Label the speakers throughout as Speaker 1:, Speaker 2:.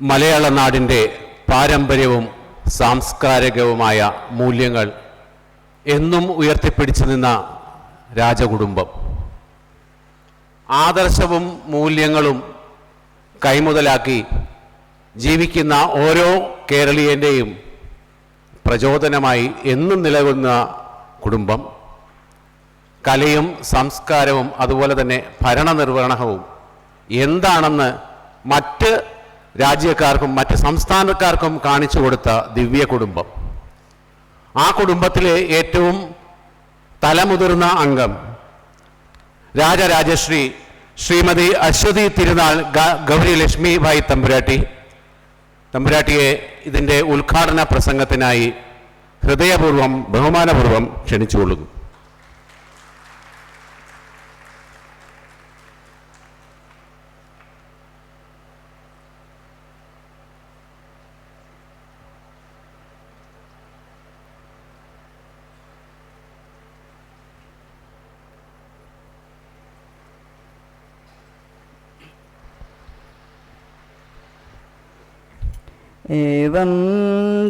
Speaker 1: മലയാള നാടിന്റെ പാരമ്പര്യവും സാംസ്കാരികവുമായ മൂല്യങ്ങൾ എന്നും ഉയർത്തിപ്പിടിച്ചു നിന്ന രാജകുടുംബം. ആദർശവും മൂല്യങ്ങളും കൈമുതലാക്കി ജീവിക്കുന്ന ഓരോ കേരളീയന്റെയും പ്രചോദനമായി എന്നും നിലകൊള്ളുന്ന കുടുംബം. കലയും സംസ്കാരവും അതുപോലെ തന്നെ ഭരണനിർവഹണവും എന്താണെന്ന് മറ്റ് രാജ്യക്കാർക്കും മറ്റ് സംസ്ഥാനക്കാർക്കും കാണിച്ചു കൊടുത്ത ദിവ്യ കുടുംബം. ആ കുടുംബത്തിലെ ഏറ്റവും തലമുതിർന്ന അംഗം രാജരാജശ്രീ ശ്രീമതി അശ്വതി തിരുനാൾ ഗൗരി ലക്ഷ്മി ഭായ് തമ്പുരാട്ടി. തമ്പുരാട്ടിയെ ഇതിന്റെ ഉദ്ഘാടന പ്രസംഗത്തിനായി ഹൃദയപൂർവം ബഹുമാനപൂർവം ക്ഷണിച്ചുകൊള്ളുന്നു.
Speaker 2: एवं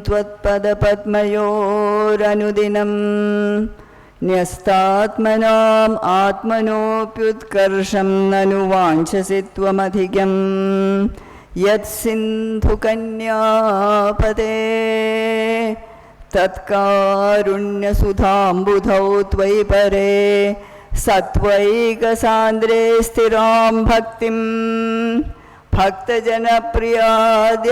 Speaker 2: त्वत्पदपद्मयोरनुदिनं न्यस्तात्मनाम् आत्मनोऽप्युत्कर्षं ननु वाञ्छसि त्वमधिकं यत्सिन्धुकन्यापते तत्कारुण्यसुधाम्बुधौ त्वयि परे सत्त्वैकसान्द्रे स्थिरां भक्तिम् भक्त जन प्रियाद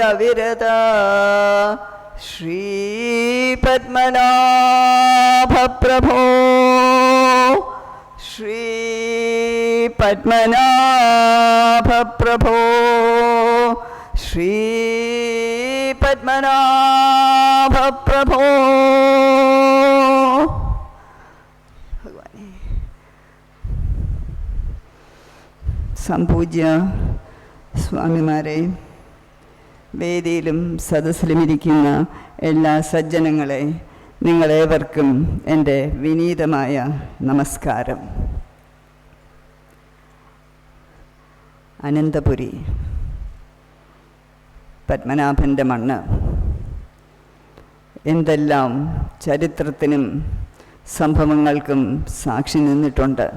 Speaker 2: श्री पद्मनाभ प्रभो श्री पद्मनाभ भक्तजनप्रियाद्यविरता श्रीपद्मनाभप्रभो। श्रीपद्मनाभप्रभो। श्रीपद्मनाभप्रभो। भगवान्। संपूज्य സ്വാമിമാരെ വേദിയിലും സദസ്സിലും ഇരിക്കുന്ന എല്ലാ സജ്ജനങ്ങളെ നിങ്ങളേവർക്കും എന്റെ വിനീതമായ നമസ്കാരം. അനന്തപുരി പത്മനാഭന്റെ മണ്ണ്. എന്തെല്ലാം ചരിത്രത്തിനും സംഭവങ്ങൾക്കും സാക്ഷി നിന്നിട്ടുണ്ട്.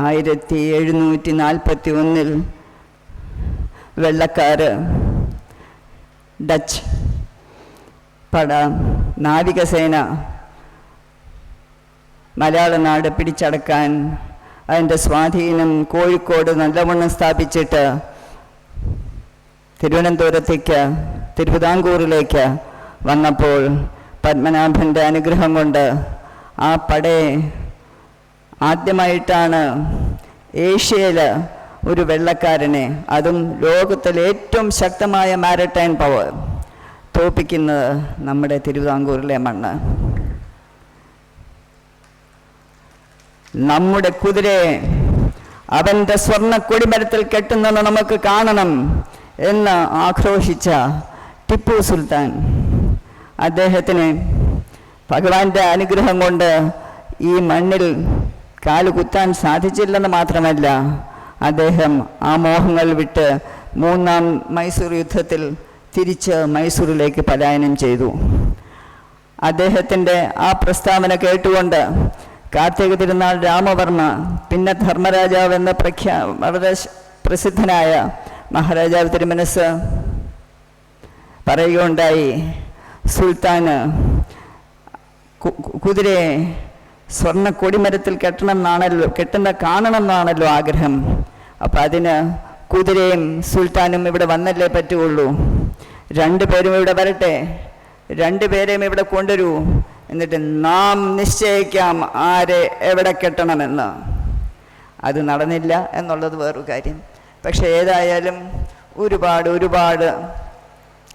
Speaker 2: ആയിരത്തി എഴുന്നൂറ്റി നാൽപ്പത്തി ഒന്നിൽ വെള്ളക്കാർ ഡച്ച് പട നാവികസേന മലയാള നാട് പിടിച്ചടക്കാൻ അതിന്റെ സ്വാധീനം കോഴിക്കോട് നല്ലവണ്ണം സ്ഥാപിച്ചിട്ട് തിരുവനന്തപുരത്തേക്ക് തിരുവിതാംകൂറിലേക്ക് വന്നപ്പോൾ പത്മനാഭന്റെ അനുഗ്രഹം കൊണ്ട് ആ പടയെ ആദ്യമായിട്ടാണ് ഏഷ്യയിൽ ഒരു വെള്ളക്കാരനെ അതും ലോകത്തിലെ ഏറ്റവും ശക്തമായ മാരടൈൻ പവർ തോപ്പിക്കുന്നത് നമ്മുടെ തിരുവിതാംകൂറിലെ മണ്ണ്. നമ്മുടെ കുതിരയെ അവന്റെ സ്വർണ കൊടിമരത്തിൽ കെട്ടുന്നത് നമുക്ക് കാണണം എന്ന് ആക്രോശിച്ച ടിപ്പു സുൽത്താൻ. അദ്ദേഹത്തിന് ഭഗവാന്റെ അനുഗ്രഹം കൊണ്ട് ഈ മണ്ണിൽ കാൽ കുത്താൻ സാധിച്ചില്ലെന്ന് മാത്രമല്ല അദ്ദേഹം ആ മോഹങ്ങൾ വിട്ട് മൂന്നാം മൈസൂർ യുദ്ധത്തിൽ തിരിച്ച് മൈസൂരിലേക്ക് പലായനം ചെയ്തു. അദ്ദേഹത്തിന്റെ ആ പ്രസ്താവന കേട്ടുകൊണ്ട് കാർത്തിക തിരുനാൾ രാമവർമ്മ പിന്നെ ധർമ്മരാജാവ് എന്ന പ്രഖ്യാ വളരെ പ്രസിദ്ധനായ മഹാരാജാവ് തിരുമനസ് പറയുകയുണ്ടായി സുൽത്താന് കുതിരയെ സ്വർണ കൊടിമരത്തിൽ കെട്ടണമെന്നാണല്ലോ കെട്ടുന്ന കാണണം എന്നാണല്ലോ ആഗ്രഹം. അപ്പം അതിന് കുതിരയും സുൽത്താനും ഇവിടെ വന്നല്ലേ പറ്റുകയുള്ളൂ. രണ്ടുപേരും ഇവിടെ വരട്ടെ. രണ്ടുപേരെയും ഇവിടെ കൊണ്ടുവരൂ. എന്നിട്ട് നാം നിശ്ചയിക്കാം ആരെ എവിടെ കെട്ടണമെന്ന്. അത് നടന്നില്ല എന്നുള്ളത് വേറൊരു കാര്യം. പക്ഷെ ഏതായാലും ഒരുപാട് ഒരുപാട്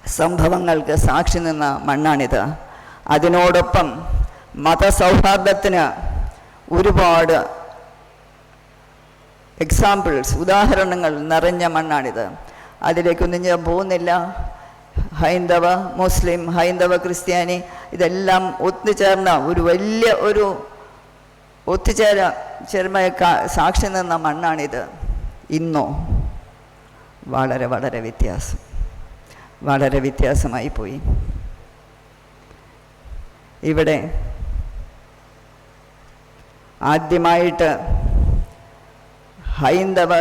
Speaker 2: സംഭവങ്ങൾക്ക് സാക്ഷി നിന്ന മണ്ണാണിത്. അതിനോടൊപ്പം മതസൗഹാർദ്ദത്തിന് ഒരുപാട് എക്സാമ്പിൾസ് ഉദാഹരണങ്ങൾ നിറഞ്ഞ മണ്ണാണിത്. അതിലേക്കൊന്നും ഞാൻ പോകുന്നില്ല. ഹൈന്ദവ മുസ്ലിം ഹൈന്ദവ ക്രിസ്ത്യാനി ഇതെല്ലാം ഒത്തുചേർന്ന ഒരു വലിയ ഒരു ഒത്തുചേര ചേർമയ സാക്ഷി നിന്ന മണ്ണാണിത്. ഇന്നോ? വളരെ വളരെ വ്യത്യാസം. വളരെ വ്യത്യാസമായി പോയി. ഇവിടെ ആദ്യമായിട്ട് ഹൈന്ദവ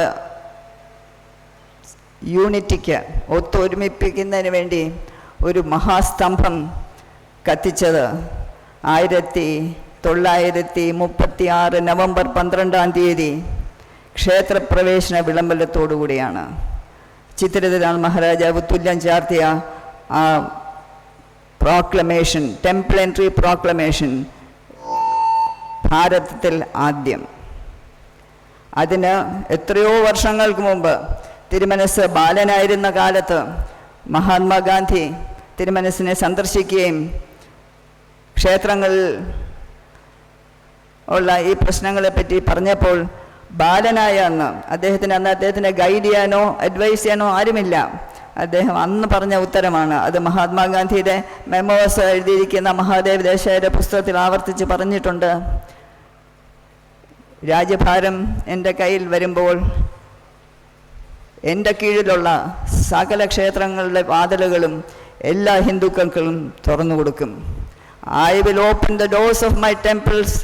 Speaker 2: യൂണിറ്റിക്ക് ഒത്തൊരുമിപ്പിക്കുന്നതിന് വേണ്ടി ഒരു മഹാസ്തംഭം കത്തിച്ചത് ആയിരത്തി തൊള്ളായിരത്തി മുപ്പത്തി ആറ് നവംബർ പന്ത്രണ്ടാം തീയതി ക്ഷേത്രപ്രവേശന വിളംബരത്തോടുകൂടിയാണ്. ചിത്രതിരാൾ മഹാരാജാവ് തുല്യം ചാർത്തിയ ആ പ്രോക്ലമേഷൻ ടെംപ്ലൻട്രി പ്രോക്ലമേഷൻ ഭാരതത്തിൽ ആദ്യം. അതിന് എത്രയോ വർഷങ്ങൾക്ക് മുമ്പ് തിരുമനസ് ബാലനായിരുന്ന കാലത്ത് മഹാത്മാഗാന്ധി തിരുമനസിനെ സന്ദർശിക്കുകയും ക്ഷേത്രങ്ങളിൽ ഉള്ള ഈ പ്രശ്നങ്ങളെപ്പറ്റി പറഞ്ഞപ്പോൾ ബാലനായ അന്ന് അദ്ദേഹത്തിന് അന്ന് അദ്ദേഹത്തിനെ ഗൈഡ് ചെയ്യാനോ അഡ്വൈസ് ചെയ്യാനോ ആരുമില്ല. അദ്ദേഹം അന്ന് പറഞ്ഞ ഉത്തരമാണ്. അത് മഹാത്മാഗാന്ധിയുടെ മെമ്മോസ് എഴുതിയിരിക്കുന്ന മഹാദേവ് ദേശായുടെ പുസ്തകത്തിൽ ആവർത്തിച്ച് പറഞ്ഞിട്ടുണ്ട്. രാജ്യഭാരം എന്റെ കയ്യിൽ വരുമ്പോൾ എന്റെ കീഴിലുള്ള സകല ക്ഷേത്രങ്ങളുടെ വാതിലുകളും എല്ലാ ഹിന്ദുക്കൾക്കും തുറന്നു കൊടുക്കും. I will open the doors of my temples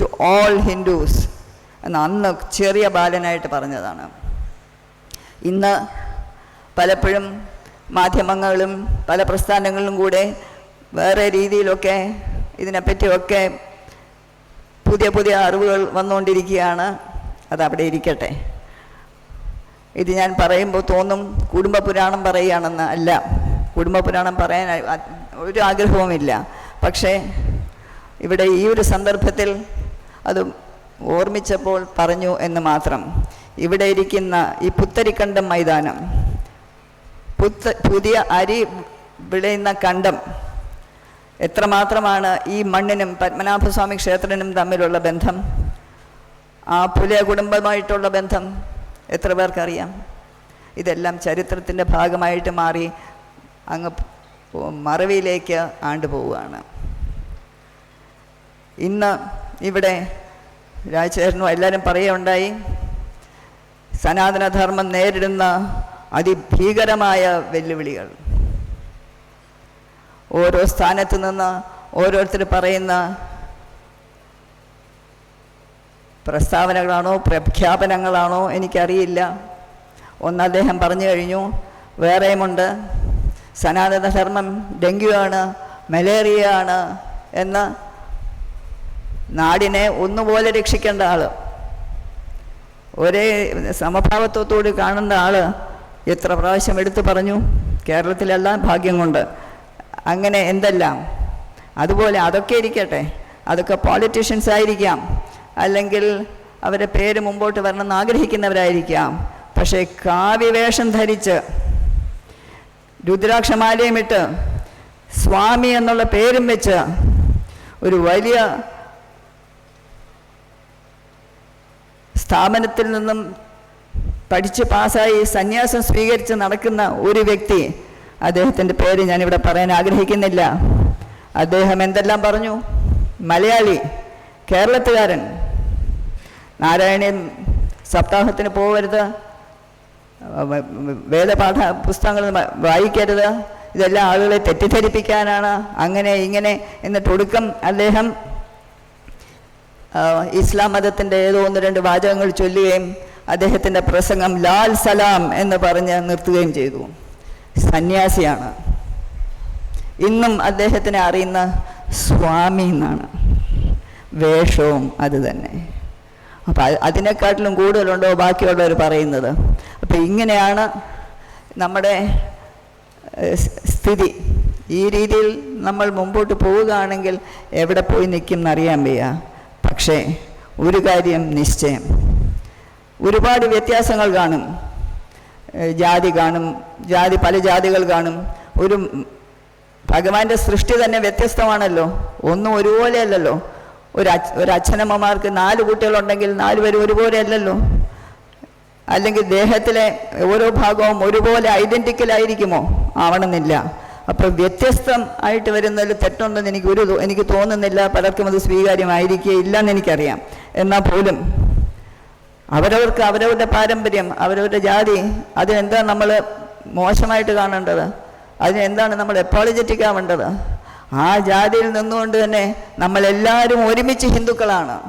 Speaker 2: to all Hindus എന്ന് അന്ന് ചെറിയ ബാലനായിട്ട് പറഞ്ഞതാണ്. ഇന്ന് പലപ്പോഴും മാധ്യമങ്ങളും പല പ്രസ്ഥാനങ്ങളിലും കൂടെ വേറെ രീതിയിലൊക്കെ ഇതിനെപ്പറ്റിയൊക്കെ പുതിയ പുതിയ അറിവുകൾ വന്നുകൊണ്ടിരിക്കുകയാണ്. അത് അവിടെ ഇരിക്കട്ടെ. ഇത് ഞാൻ പറയുമ്പോൾ തോന്നും കുടുംബ പുരാണം പറയുകയാണെന്ന് അല്ല. കുടുംബ പുരാണം പറയാൻ ഒരു ആഗ്രഹവുമില്ല പക്ഷേ ഇവിടെ ഈ ഒരു സന്ദർഭത്തിൽ അത് ഓർമ്മിച്ചപ്പോൾ പറഞ്ഞു എന്ന് മാത്രം. ഇവിടെ ഇരിക്കുന്ന ഈ പുത്തരിക്കണ്ടം മൈതാനം പുത്ത പുതിയ അരി വിളയുന്ന കണ്ടം എത്രമാത്രമാണ് ഈ മണ്ണിനും പത്മനാഭസ്വാമി ക്ഷേത്രനും തമ്മിലുള്ള ബന്ധം? ആ പുലിയ കുടുംബമായിട്ടുള്ള ബന്ധം എത്ര പേർക്കറിയാം? ഇതെല്ലാം ചരിത്രത്തിന്റെ ഭാഗമായിട്ട് മാറി അങ്ങ് മറവിയിലേക്ക് ആണ്ടുപോവുകയാണ് ഇന്ന് ഇവിടെ രാജചേരനും എല്ലാവരും പറയുകയുണ്ടായി സനാതനധർമ്മം നേരിടുന്ന അതിഭീകരമായ വെല്ലുവിളികൾ. ഓരോ സ്ഥാനത്ത് നിന്ന് ഓരോരുത്തർ പറയുന്ന പ്രസ്താവനകളാണോ പ്രഖ്യാപനങ്ങളാണോ എനിക്കറിയില്ല. ഒന്ന് അദ്ദേഹം പറഞ്ഞു കഴിഞ്ഞു വേറെയുമുണ്ട്. സനാതനധർമ്മം ഡെങ്കു ആണ് മലേറിയ ആണ് എന്ന് നാടിനെ ഒന്നുപോലെ രക്ഷിക്കേണ്ട ആൾ ഒരേ സമഭാവത്വത്തോട് കാണുന്ന ആൾ എത്ര പ്രാവശ്യം എടുത്തു പറഞ്ഞു. കേരളത്തിലെല്ലാം ഭാഗ്യം കൊണ്ട് അങ്ങനെ എന്തെല്ലാം? അതുപോലെ അതൊക്കെ ഇരിക്കട്ടെ. അതൊക്കെ പോളിറ്റീഷ്യൻസ് ആയിരിക്കാം. അല്ലെങ്കിൽ അവരുടെ പേര് മുമ്പോട്ട് വരണമെന്ന് ആഗ്രഹിക്കുന്നവരായിരിക്കാം. പക്ഷേ കാവ്യവേഷം ധരിച്ച് രുദ്രാക്ഷമാലയുമിട്ട് സ്വാമി എന്നുള്ള പേരും വെച്ച് ഒരു വലിയ സ്ഥാപനത്തിൽ നിന്നും പഠിച്ച് പാസ്സായി സന്യാസം സ്വീകരിച്ച് നടക്കുന്ന ഒരു വ്യക്തി അദ്ദേഹത്തിന്റെ പേര് ഞാനിവിടെ പറയാൻ ആഗ്രഹിക്കുന്നില്ല. അദ്ദേഹം എന്തെല്ലാം പറഞ്ഞു? മലയാളി കേരളത്തുകാരൻ. നാരായണൻ സപ്താഹത്തിന് പോകരുത്. വേദപാഠ പുസ്തകങ്ങൾ വായിക്കരുത്. ഇതെല്ലാം ആളുകളെ തെറ്റിദ്ധരിപ്പിക്കാനാണ്. അങ്ങനെ ഇങ്ങനെ എന്നിട്ട് ഒടുക്കം അദ്ദേഹം ഇസ്ലാം മതത്തിന്റെ ഏതോ ഒന്ന് രണ്ട് വാചകങ്ങൾ ചൊല്ലുകയും അദ്ദേഹത്തിന്റെ പ്രസംഗം ലാൽ സലാം എന്ന് പറഞ്ഞ് നിർത്തുകയും ചെയ്തു. സന്യാസിയാണ്. ഇന്നും അദ്ദേഹത്തിനെ അറിയുന്ന സ്വാമി എന്നാണ്. വേഷവും അത് തന്നെ. അപ്പം അതിനെക്കാട്ടിലും കൂടുതലുണ്ടോ ബാക്കിയുള്ളവർ പറയുന്നത്? അപ്പം ഇങ്ങനെയാണ് നമ്മുടെ സ്ഥിതി. ഈ രീതിയിൽ നമ്മൾ മുമ്പോട്ട് പോവുകയാണെങ്കിൽ എവിടെ പോയി നിൽക്കും എന്നറിയാൻ വയ്യ. പക്ഷേ ഒരു കാര്യം നിശ്ചയം. ഒരുപാട് വ്യത്യാസങ്ങൾ കാണും. ജാതി കാണും ജാതി പല ജാതികൾ കാണും. ഒരു ഭഗവാന്റെ സൃഷ്ടി തന്നെ വ്യത്യസ്തമാണല്ലോ. ഒന്നും ഒരുപോലെ അല്ലല്ലോ. ഒരു ഒരു അച്ഛനമ്മമാർക്ക് നാല് കുട്ടികളുണ്ടെങ്കിൽ നാലുപേരും ഒരുപോലെ അല്ലല്ലോ. അല്ലെങ്കിൽ ദേഹത്തിലെ ഓരോ ഭാഗവും ഒരുപോലെ ഐഡന്റിക്കൽ ആയിരിക്കുമോ? ആവണമെന്നില്ല. അപ്പോൾ വ്യത്യസ്തം ആയിട്ട് വരുന്നതിൽ തെറ്റുണ്ടെന്ന് എനിക്ക് ഒരു എനിക്ക് തോന്നുന്നില്ല. പലർക്കും അത് സ്വീകാര്യമായിരിക്കുകയില്ല എന്ന് എനിക്കറിയാം. എന്നാൽ പോലും അവരവർക്ക് അവരവരുടെ പാരമ്പര്യം അവരവരുടെ ജാതി അതിനെന്താണ് നമ്മൾ മോശമായിട്ട് കാണേണ്ടത്? അതിനെന്താണ് നമ്മൾ എപ്പോളജറ്റിക് ആവേണ്ടത്? ആ ജാതിയിൽ നിന്നുകൊണ്ട് തന്നെ നമ്മളെല്ലാവരും ഒരുമിച്ച് ഹിന്ദുക്കളാണ്.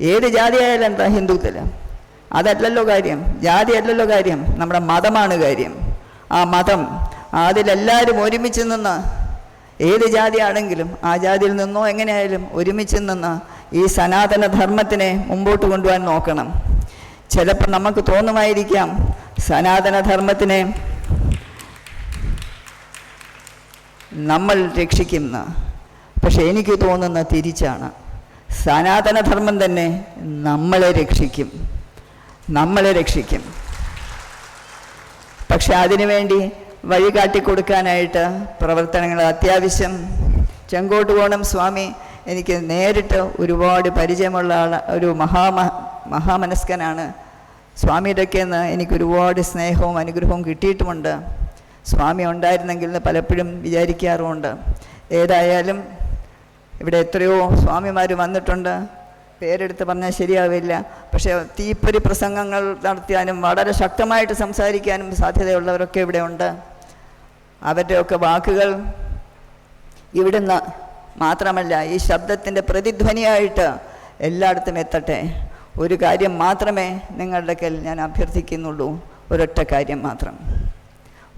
Speaker 2: ഏത് ജാതിയായാലും എന്താ ഹിന്ദുത്തിൽ അതല്ലല്ലോ കാര്യം. ജാതി അല്ലല്ലോ കാര്യം. നമ്മുടെ മതമാണ് കാര്യം. ആ മതം അതിലെല്ലാവരും ഒരുമിച്ച് നിന്ന് ഏത് ജാതിയാണെങ്കിലും ആ ജാതിയിൽ നിന്നോ എങ്ങനെയായാലും ഒരുമിച്ച് നിന്ന് ഈ സനാതന ധർമ്മത്തിനെ മുമ്പോട്ട് കൊണ്ടുപോകാൻ നോക്കണം. ചിലപ്പോൾ നമുക്ക് തോന്നുമായിരിക്കാം സനാതനധർമ്മത്തിനെ നമ്മൾ രക്ഷിക്കുന്ന. പക്ഷെ എനിക്ക് തോന്നുന്ന തിരിച്ചാണ്. സനാതനധർമ്മം തന്നെ നമ്മളെ രക്ഷിക്കും. നമ്മളെ രക്ഷിക്കും. പക്ഷെ അതിനുവേണ്ടി വഴി കാട്ടിക്കൊടുക്കാനായിട്ട് പ്രവർത്തനങ്ങൾ അത്യാവശ്യം. ചെങ്കോട്ടുകോണം സ്വാമി. എനിക്ക് നേരിട്ട് ഒരുപാട് പരിചയമുള്ള ആൾ ഒരു മഹാമ മഹാമനസ്കനാണ് സ്വാമിയുടെയൊക്കെ നിന്ന് എനിക്ക് ഒരുപാട് സ്നേഹവും അനുഗ്രഹവും കിട്ടിയിട്ടുമുണ്ട്. സ്വാമി ഉണ്ടായിരുന്നെങ്കിൽ എന്ന് പലപ്പോഴും വിചാരിക്കാറുമുണ്ട്. ഏതായാലും ഇവിടെ എത്രയോ സ്വാമിമാർ വന്നിട്ടുണ്ട്. പേരെടുത്ത് പറഞ്ഞാൽ ശരിയാവില്ല. പക്ഷേ തീപ്പൊരി പ്രസംഗങ്ങൾ നടത്തിയാലും വളരെ ശക്തമായിട്ട് സംസാരിക്കാനും സാധ്യതയുള്ളവരൊക്കെ ഇവിടെ ഉണ്ട് അവരുടെയൊക്കെ വാക്കുകൾ ഇവിടുന്ന് മാത്രമല്ല ഈ ശബ്ദത്തിന്റെ പ്രതിധ്വനിയായിട്ട് എല്ലായിടത്തും എത്തട്ടെ. ഒരു കാര്യം മാത്രമേ നിങ്ങളുടെ കയ്യിൽ ഞാൻ അഭ്യർത്ഥിക്കുന്നുള്ളൂ. ഒരൊറ്റ കാര്യം മാത്രം.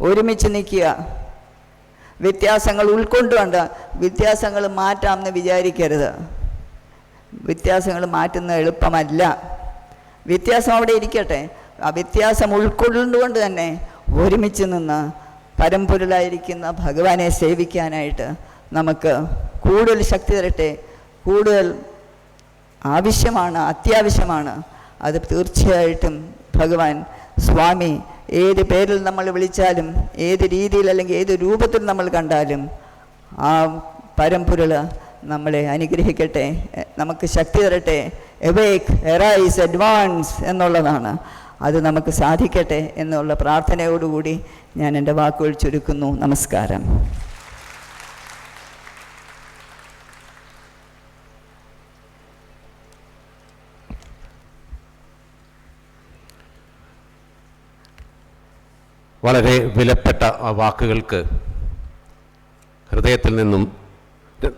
Speaker 2: ഒരുമിച്ച് നിൽക്കുക. വ്യത്യാസങ്ങൾ ഉൾക്കൊണ്ടുകൊണ്ട് വ്യത്യാസങ്ങൾ മാറ്റാമെന്ന് വിചാരിക്കരുത്. വ്യത്യാസങ്ങൾ മാറ്റുന്നത് എളുപ്പമല്ല. വ്യത്യാസം അവിടെ ഇരിക്കട്ടെ. ആ വ്യത്യാസം ഉൾക്കൊള്ളുന്നതുകൊണ്ട് തന്നെ ഒരുമിച്ച് നിന്ന് പരമ്പൊരുളായിരിക്കുന്ന ഭഗവാനെ സേവിക്കാനായിട്ട് നമുക്ക് കൂടുതൽ ശക്തി തരട്ടെ. കൂടുതൽ ആവശ്യമാണ് അത്യാവശ്യമാണ്. അത് തീർച്ചയായിട്ടും ഭഗവാൻ സ്വാമി ഏത് പേരിൽ നമ്മൾ വിളിച്ചാലും ഏത് രീതിയിൽ അല്ലെങ്കിൽ ഏത് രൂപത്തിൽ നമ്മൾ കണ്ടാലും ആ പരമ്പുരൾ നമ്മളെ അനുഗ്രഹിക്കട്ടെ നമുക്ക് ശക്തി തരട്ടെ. എവേക്ക് എറൈസ് അഡ്വാൻസ് എന്നുള്ളതാണ്. അത് നമുക്ക് സാധിക്കട്ടെ എന്നുള്ള പ്രാർത്ഥനയോടുകൂടി ഞാൻ എന്റെ വാക്കുകൾ ചുരുക്കുന്നു. നമസ്കാരം.
Speaker 1: വളരെ വിലപ്പെട്ട ആ വാക്കുകൾക്ക് ഹൃദയത്തിൽ നിന്നും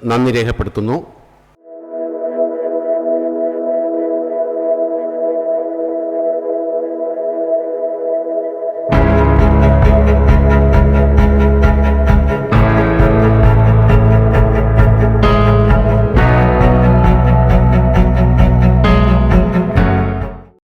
Speaker 1: നന്ദി രേഖപ്പെടുത്തുന്നു.